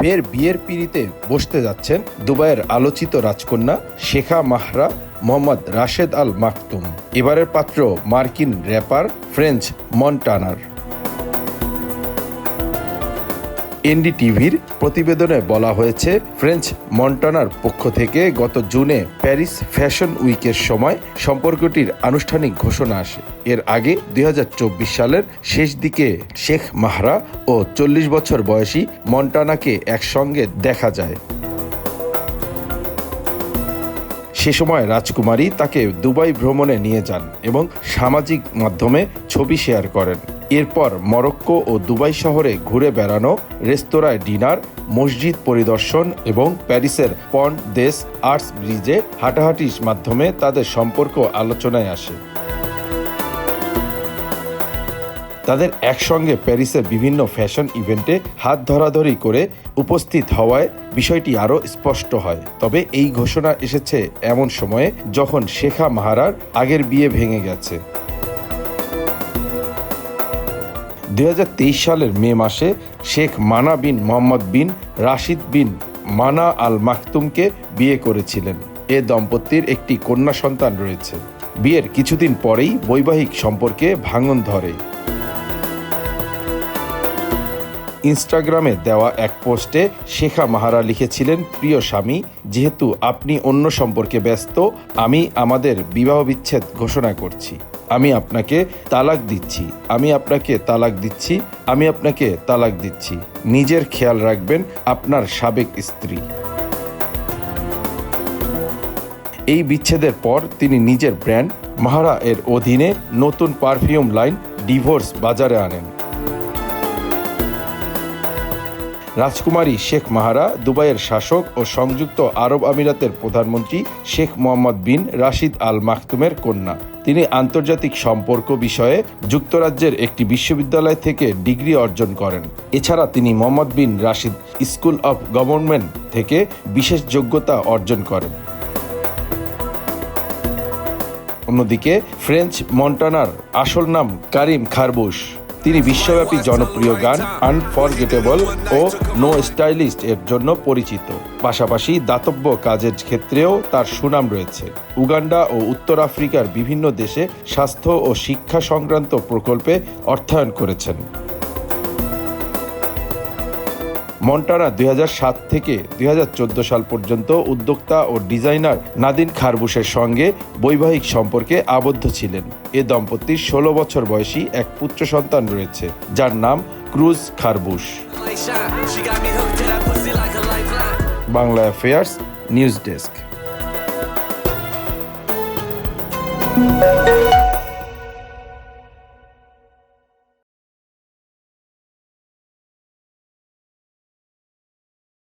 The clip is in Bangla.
ফের বিয়ের পিড়িতে বসতে যাচ্ছেন দুবাইয়ের আলোচিত রাজকন্যা শেখা মাহরা মোহাম্মদ রাশেদ আল মাকতুম এবারের পাত্র মার্কিন র্যাপার ফ্রেঞ্চ মন্টানার। এনডিটিভির প্রতিবেদনে বলা হয়েছে, ফ্রেঞ্চ মন্টানার পক্ষ থেকে গত জুনে প্যারিস ফ্যাশন উইকের সময় সম্পর্কটির আনুষ্ঠানিক ঘোষণা আসে। এর আগে দুই হাজার চব্বিশ সালের শেষ দিকে শেখ মাহরা ও চল্লিশ বছর বয়সী মন্টানাকে একসঙ্গে দেখা যায়। সে সময় রাজকুমারী তাকে দুবাই ভ্রমণে নিয়ে যান এবং সামাজিক মাধ্যমে ছবি শেয়ার করেন। এরপর মরক্কো ও দুবাই শহরে ঘুরে বেড়ানো, রেস্তোরাঁয় ডিনার, মসজিদ পরিদর্শন এবং প্যারিসের পন্ট দেশ আর্টস ব্রিজে হাঁটাহাঁটির মাধ্যমে তাদের সম্পর্ক আলোচনায় আসে। তাদের একসঙ্গে প্যারিসের বিভিন্ন ফ্যাশন ইভেন্টে হাত ধরাধরি করে উপস্থিত হওয়ায় বিষয়টি আরও স্পষ্ট হয়। তবে এই ঘোষণা এসেছে এমন সময়ে যখন শেখা মাহারার আগের বিয়ে ভেঙে গেছে। দুই হাজার তেইশ সালের মে মাসে শেখ মানা বিন মোহাম্মদ বিন রাশিদ বিন মানা আল মাকতুমকে বিয়ে করেছিলেন। এ দম্পতির একটি কন্যা সন্তান রয়েছে। বিয়ের কিছুদিন পরেই বৈবাহিক সম্পর্কে ভাঙন ধরে। ইনস্টাগ্রামে দেওয়া এক পোস্টে শেখা মাহারা লিখেছিলেন, প্রিয় স্বামী, যেহেতু আপনি অন্য সম্পর্কে ব্যস্ত, আমি আমাদের বিবাহ বিচ্ছেদ ঘোষণা করছি। আমি আপনাকে তালাক দিচ্ছি। আমি আপনাকে তালাক দিচ্ছি। আমি আপনাকে তালাক দিচ্ছি। নিজের খেয়াল রাখবেন, আপনার সাবেক স্ত্রী। এই বিচ্ছেদের পর তিনি নিজের ব্র্যান্ড মাহারা এর অধীনে নতুন পারফিউম লাইন ডিভোর্স বাজারে আনেন। রাজকুমারী শেখ মাহারা, দুবাইয়ের শাসক ও সংযুক্ত আরব আমিরাতের প্রধানমন্ত্রী শেখ মোহাম্মদ বিন রাশিদ আল মাকতুমের কন্যা। তিনি আন্তর্জাতিক সম্পর্ক বিষয়ে যুক্তরাজ্যের একটি বিশ্ববিদ্যালয় থেকে ডিগ্রি অর্জন করেন। এছাড়া তিনি Mohammed bin Rashid School of Government থেকে বিশেষ যোগ্যতা অর্জন করেন। অন্যদিকে, ফ্রেঞ্চ মন্টানার আসল নাম কারিম খারবুশ। তিনি বিশ্বব্যাপী জনপ্রিয় গান আনফরগেটেবল ও নো স্টাইলিস্ট এর জন্য পরিচিত। পাশাপাশি দাতব্য কাজের ক্ষেত্রেও তার সুনাম রয়েছে। উগান্ডা ও উত্তর আফ্রিকার বিভিন্ন দেশে স্বাস্থ্য ও শিক্ষা সংক্রান্ত প্রকল্পে অর্থায়ন করেছেন। মন্টানা দুই হাজার সাত থেকে দুই হাজার চোদ্দ সাল পর্যন্ত উদ্যোক্তা ও ডিজাইনার নাদিন খারবুসের সঙ্গে বৈবাহিক সম্পর্কে আবদ্ধ ছিলেন এ দম্পতির ষোলো বছর বয়সী এক পুত্র সন্তান রয়েছে, যার নাম Cruz খারবুস. Bangla affairs news desk